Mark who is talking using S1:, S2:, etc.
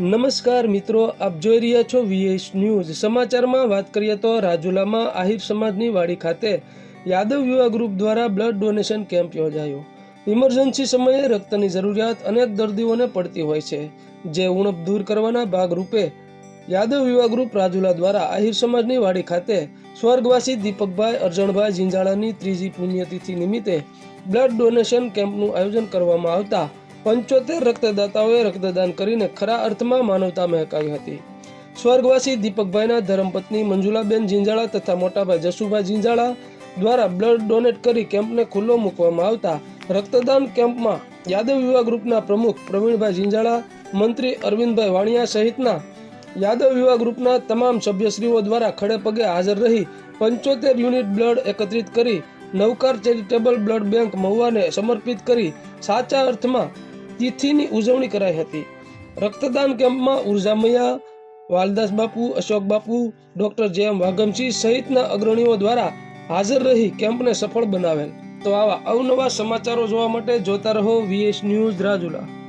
S1: નમસ્કાર મિત્રો, આપ જોઈ રહ્યા છો વીએસ ન્યૂઝ સમાચારમાં વાત કરીએ તો રાજુલામાં આહિર સમાજની વાડી ખાતે યાદવ યુવા ગ્રુપ દ્વારા બ્લડ ડોનેશન કેમ્પ યોજાયો. ઇમરજન્સી સમયે રક્તની જરૂરિયાત અનેક દર્દીઓને પડતી હોય છે. જે ઉણપ દૂર કરવાના ભાગરૂપે યાદવ યુવા ગ્રુપ રાજુલા દ્વારા આહિર સમાજની વાડી ખાતે સ્વર્ગવાસી દીપકભાઈ, અરજણભાઈ ઝીંઝાળાની ત્રીજી પુણ્યતિથિ નિમિત્તે બ્લડ ડોનેશન કેમ્પનું આયોજન કરવામાં આવતા પંચોતેર રક્તદાતાઓએ રક્તદાન કરીને ખરા અર્થમાં માનવતા મહેકાવી હતી. સ્વર્ગવાસી દીપકભાઈના ધર્મપત્ની મંજુલાબેન જિંજાળા તથા મોટાભાઈ જસુભાઈ જિંજાળા દ્વારા બ્લડ ડોનેટ કરી કેમ્પને ખુલ્લો મૂકવામાં આવતા રક્તદાન કેમ્પમાં યાદવ યુવા ગ્રુપના પ્રમુખ પ્રવીણભાઈ જિંજાળા, મંત્રી અરવિંદભાઈ વાણિયા સહિતના યાદવ યુવા ગ્રુપના તમામ સભ્યશ્રીઓ દ્વારા ખડે પગે હાજર રહી પંચોતેર યુનિટ બ્લડ એકત્રિત કરી નવકાર ચેરિટેબલ બ્લડ બેંક મહુવાને સમર્પિત કરી સાચા અર્થમાં તિથિની ઉજવણી કરાઈ હતી. રક્તદાન કેમ્પમાં ઉર્જામૈયા વાલદાસ બાપુ, અશોક બાપુ, ડોક્ટર જે એમ વાઘમસિંહ સહિતના અગ્રણીઓ દ્વારા હાજર રહી કેમ્પને સફળ બનાવેલ. તો આવા અવનવા સમાચારો જોવા માટે જોતા રહો વીએસ ન્યૂઝ રાજુલા.